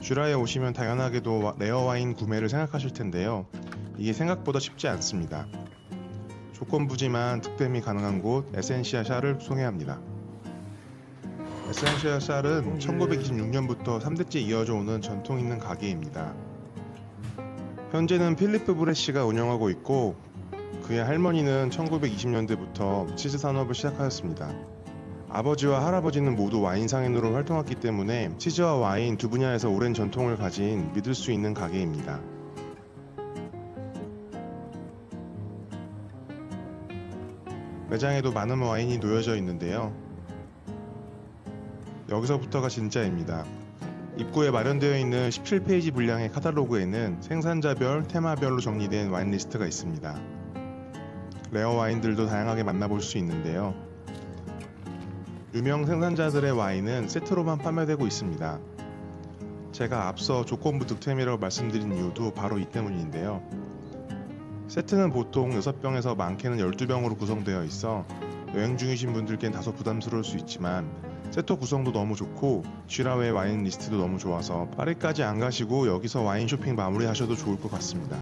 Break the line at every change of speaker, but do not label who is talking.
쥐라에 오시면 당연하게도 와- 레어 와인 구매를 생각하실 텐데요. 이게 생각보다 쉽지 않습니다. 조건부지만 득템이 가능한 곳 에센시아 샤를 소개합니다. 에센시아 샤는 1926년부터 3대째 이어져 오는 전통 있는 가게입니다. 현재는 필리프 브레시가 운영하고 있고 그의 할머니는 1920년대부터 치즈 산업을 시작하였습니다. 아버지와 할아버지는 모두 와인 상인으로 활동했기 때문에 치즈와 와인 두 분야에서 오랜 전통을 가진 믿을 수 있는 가게입니다. 매장에도 많은 와인이 놓여져 있는데요. 여기서부터가 진짜입니다. 입구에 마련되어 있는 17페이지 분량의 카탈로그에는 생산자별, 테마별로 정리된 와인 리스트가 있습니다. 레어 와인들도 다양하게 만나볼 수 있는데요. 유명 생산자들의 와인은 세트로만 판매되고 있습니다. 제가 앞서 조건부 득템이라고 말씀드린 이유도 바로 이 때문인데요. 세트는 보통 6병에서 많게는 12병으로 구성되어 있어 여행 중이신 분들께는 다소 부담스러울 수 있지만 세트 구성도 너무 좋고 쥐라웨 와인 리스트도 너무 좋아서 파리까지 안 가시고 여기서 와인 쇼핑 마무리하셔도 좋을 것 같습니다.